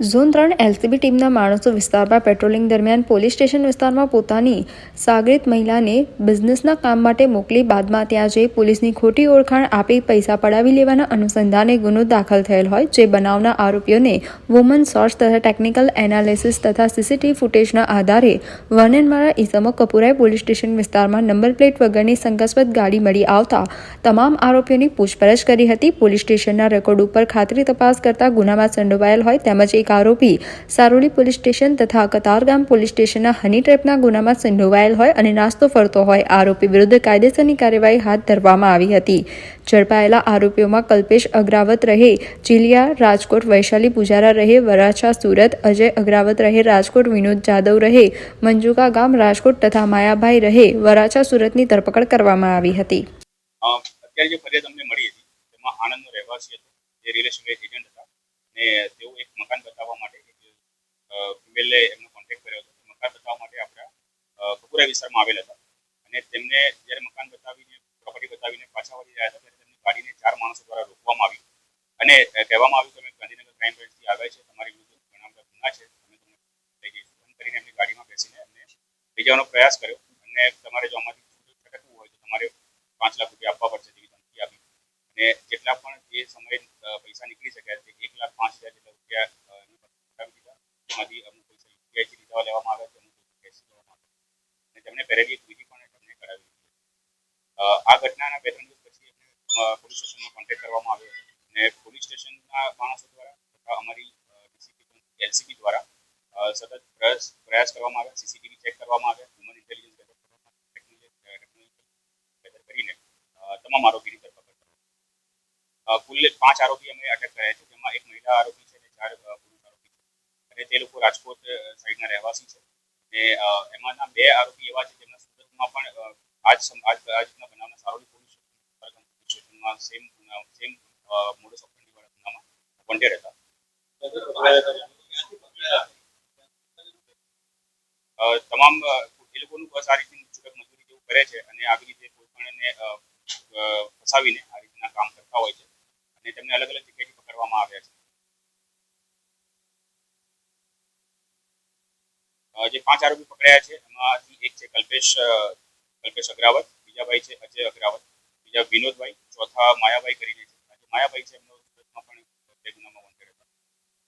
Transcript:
Zone ત્રણ LCB ટીમના માણસો વિસ્તારમાં પેટ્રોલિંગ દરમિયાન પોલીસ સ્ટેશન વિસ્તારમાં પોતાની સાગરિત મહિલાને બિઝનેસના કામ માટે મોકલી બાદમાં ત્યાં જઈ પોલીસની ખોટી ઓળખાણ આપી પૈસા પડાવી લેવાના અનુસંધાને ગુનો દાખલ થયેલ હોય, જે બનાવના આરોપીઓને વુમન સોર્સ તથા ટેકનિકલ એનાલિસિસ તથા સીસીટીવી ફૂટેજના આધારે વર્ણનવાળા ઇસમો કપુરાઈ પોલીસ સ્ટેશન વિસ્તારમાં નંબર પ્લેટ વગરની શંકાસ્પદ ગાડી મળી આવતા તમામ આરોપીઓની પૂછપરછ કરી હતી. પોલીસ સ્ટેશનના રેકોર્ડ ઉપર ખાતરી તપાસ કરતા ગુનામાં સંડોવાયેલ હોય તેમજ એક આરોપી સારોલી પોલીસ સ્ટેશન તથા કતારગામ પોલીસ સ્ટેશનના હની ટ્રેપના ગુનામાં સંડોવાયેલ હોય અને નાસ્તો ફરતો હોય, આરોપી વિરુદ્ધ કાયદેસરની કાર્યવાહી હાથ ધરવામાં આવી હતી. ઝડપાયેલા આરોપીઓમાં કલ્પેશ અગ્રાવત રહે ચીલિયા રાજકોટ, વૈશાલી પૂજારા રહે, વરાછા સુરત, અજય અગ્રાવત રહે, રાજકોટ, વિનોદ જાદવ રહે, મંજુકા ગામ, રાજકોટ તથા માયાભાઈ રહે, વરાછા સુરતની ધરપકડ કરવામાં આવી હતી. અત્યારે જે ફરિયાદ અમને મળી હતી, તેમાં આણંદનો રહેવાસી હતો, જે રિયલ એજન્ટ હતા અને તેઓ એક મકાન ફિમેલે એમનો કોન્ટેક્ટ કર્યો હતો. મકાન બતાવવા માટે આપણા કપુરા વિસ્તારમાં આવેલા હતા. અને તેમને જ્યારે મકાન બતાવીને પ્રોપર્ટી બતાવીને પાછા વળી રહ્યા હતા, ત્યારે તેમની ગાડીને ચાર માણસો દ્વારા રોકવામાં આવી અને કહેવામાં આવ્યું કે ગાંધીનગર ક્રાઇમ બ્રાન્ચથી આવ્યા છે. તમારી વિરુદ્ધ ઘણા બધા ગુના છે. અમે તમને લઈ જઈશું. ફોન કરીને એમની ગાડીમાં બેસીને એમને લઈ જવાનો પ્રયાસ કર્યો. અને તમારે જો આમાંથી છૂટું છટકવું હોય તો તમારે પાંચ લાખ રૂપિયા આપવા પડશે તેવી ધમકી આપી. અને જેટલા પણ એ સમયે પૈસા નીકળી શક્યા તે એક લાખ પાંચ હજાર જેટલા રૂપિયા એમાંથી એક બીજી પણ તેમને કરાવી આ ઘટનાના બે ત્રણ દિવસ પછી પોલીસ સ્ટેશનમાં કોન્ટેક્ટ કરવામાં આવ્યો અને પોલીસ સ્ટેશનના માણસો દ્વારા તથા અમારી એલસીબી દ્વારા સતત પ્રયાસ પ્રયાસ કરવામાં આવ્યા સીસીટીવી ચેક કરવામાં આવ્યા હ્યુમન ઇન્ટેલિજન્સ ટેકનોલોજી કરીને તમામ આરોપીની ધરપકડ કરવામાં કુલ પાંચ આરોપી અમે અટક કર્યા છે, જેમાં એક મહિલા આરોપી છે અને ચાર પુરુષ આરોપી છે. અને તે લોકો રાજકોટ સાઈડના રહેવાસી છે. અ, એમાંના બે આરોપી એવા છે જેમના સુરતમાં પણ આજ આજ આજના બનાવના સારોલી પોલીસ સ્ટેશન સ્ટેશનમાં તમામ એ લોકોનું બસ આ રીતની છૂટક મજૂરી જેવું કરે છે અને આવી રીતે કોઈ પણને ફસાવીને આ રીતના કામ કરતા હોય છે. અને તેમને અલગ અલગ જગ્યાએથી પકડવામાં આવ્યા છે. જે પાંચ આરોપી પકડાયા છે, એમાંથી એક છે કલ્પેશ કલ્પેશ અગ્રાવત, બીજા ભાઈ છે અજય અગ્રાવત, બીજા વિનોદભાઈ, ચોથા માયાભાઈ કરીને છે. માયાભાઈ છે